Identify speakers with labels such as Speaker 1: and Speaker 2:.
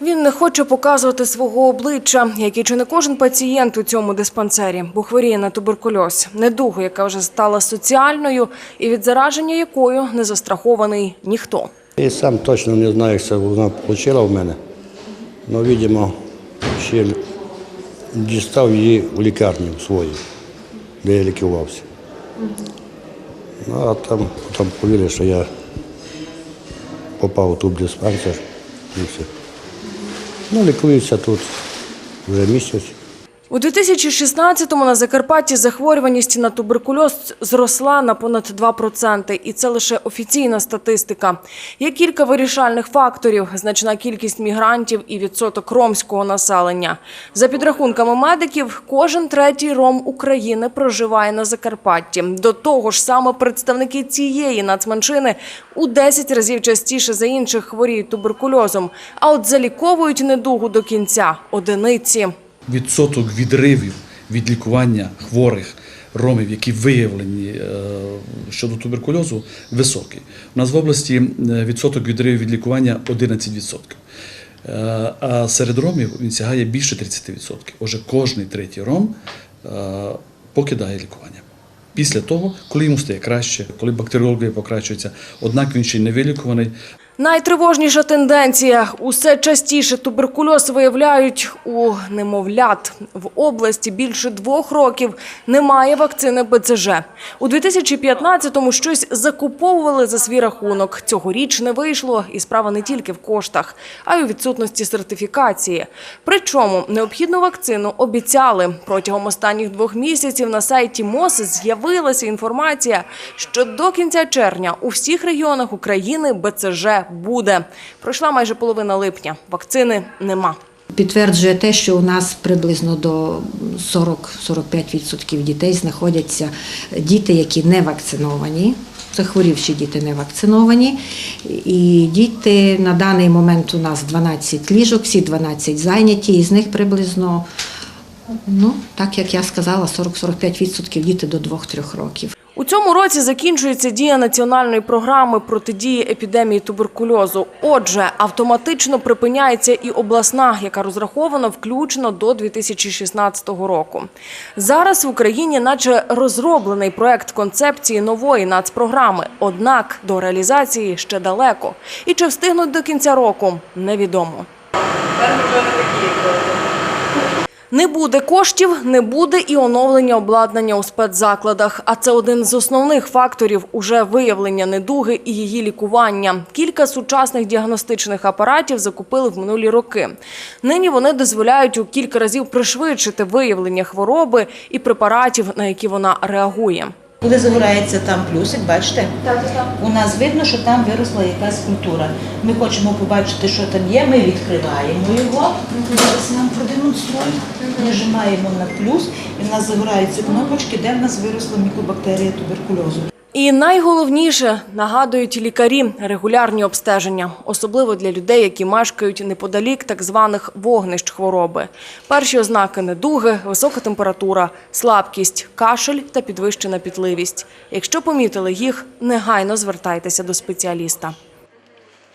Speaker 1: Він не хоче показувати свого обличчя, як і чи не кожен пацієнт у цьому диспансері, бо хворіє на туберкульоз, недугу, яка вже стала соціальною і від зараження якою не застрахований ніхто.
Speaker 2: Я сам точно не знаю, як це вона отримала в мене. Але, видимо, ще дістав її у лікарні свою, де я лікувався. Ну, а там, там повірили, що я попав у тубдиспансер і все. Ну, лікуються тут вже місяць.
Speaker 1: У 2016-му на Закарпатті захворюваність на туберкульоз зросла на понад 2%. І це лише офіційна статистика. Є кілька вирішальних факторів: значна кількість мігрантів і відсоток ромського населення. За підрахунками медиків, кожен третій ром України проживає на Закарпатті. До того ж, саме представники цієї нацменшини у 10 разів частіше за інших хворіють туберкульозом. А от заліковують недугу до кінця одиниці.
Speaker 3: Відсоток відривів від лікування хворих ромів, які виявлені е, щодо туберкульозу, високий. У нас в області е, відсоток відривів від лікування 11%. Е, А серед ромів він сягає більше 30%. Отже, кожний третій ром покидає лікування. Після того, коли йому стає краще, коли бактеріологія покращується, однак він ще й не вилікуваний,
Speaker 1: Найтривожніша тенденція – усе частіше туберкульоз виявляють у немовлят. В області більше двох років немає вакцини БЦЖ. У 2015-му щось закуповували за свій рахунок. Цьогоріч не вийшло, і справа не тільки в коштах, а й у відсутності сертифікації. Причому необхідну вакцину обіцяли. Протягом останніх двох місяців на сайті МОЗ з'явилася інформація, що до кінця червня у всіх регіонах України БЦЖ буде. Пройшла майже половина липня. Вакцини нема.
Speaker 4: Підтверджує те, що у нас приблизно до 40-45% дітей знаходяться діти, які не вакциновані. Захворівші діти не вакциновані. І діти на даний момент у нас 12 ліжок, всі 12 зайняті, із них приблизно, ну, так як я сказала, 40-45% діти до 2-3 років.
Speaker 1: Цьому році закінчується дія національної програми протидії епідемії туберкульозу. Отже, автоматично припиняється і обласна, яка розрахована включно до 2016 року. Зараз в Україні, наче розроблений проект концепції нової нацпрограми. Однак до реалізації ще далеко. І чи встигнуть до кінця року, невідомо. Не буде коштів, не буде і оновлення обладнання у спецзакладах. А це один з основних факторів уже виявлення недуги і її лікування. Кілька сучасних діагностичних апаратів закупили в минулі роки. Нині вони дозволяють у кілька разів пришвидшити виявлення хвороби і препаратів, на які вона реагує.
Speaker 5: Коли загорається там плюсик, бачите, у нас видно, що там виросла якась культура. Ми хочемо побачити, що там є. Ми відкриваємо його. Зараз нам продемонструють. Нажимаємо на плюс, і в нас загораються кнопочки, де в нас виросла мікобактерія туберкульозу.
Speaker 1: І найголовніше нагадують лікарі регулярні обстеження, особливо для людей, які мешкають неподалік так званих вогнищ хвороби. Перші ознаки недуги, висока температура, слабкість, кашель та підвищена пітливість. Якщо помітили їх, негайно звертайтеся до спеціаліста.